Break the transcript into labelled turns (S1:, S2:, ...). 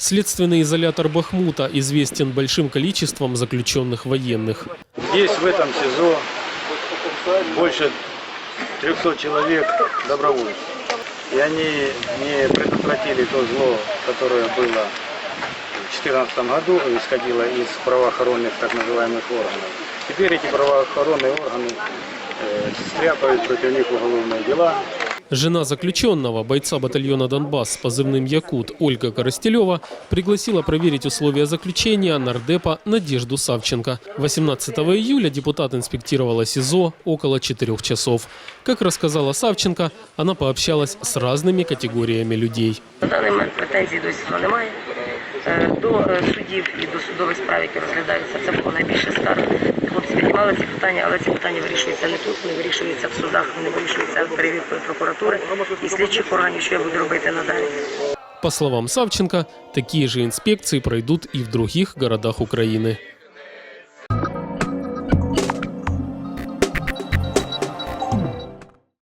S1: Следственный изолятор Бахмута известен большим количеством заключенных военных.
S2: Есть в этом СИЗО больше 300 человек добровольцев. И они не предотвратили то зло, которое было в 2014 году, исходило из правоохранных так называемых органов. Теперь эти правоохранные органы э, стряпают против них уголовные дела,
S1: Жена заключенного, бойца батальона «Донбасс» с позывным «Якут» Ольга Коростелева пригласила проверить условия заключения нардепа Надежду Савченко. 18 июля депутат инспектировала СИЗО около 4 часов. Как рассказала Савченко, она пообщалась с разными категориями людей.
S3: На даний момент претензій до СІЗО немає. Е, До е, судів і до судових справ, які розглядаються, це було найбільше скарг. Хлопці піднімали ці питання, але ці питання вирішуються не тут, вони вирішуються в судах, вони вирішуються перевіркою прокуратури і слідчих органів, що я буду робити надалі.
S1: По словам Савченко, такие же инспекции пройдут и в других городах Украины.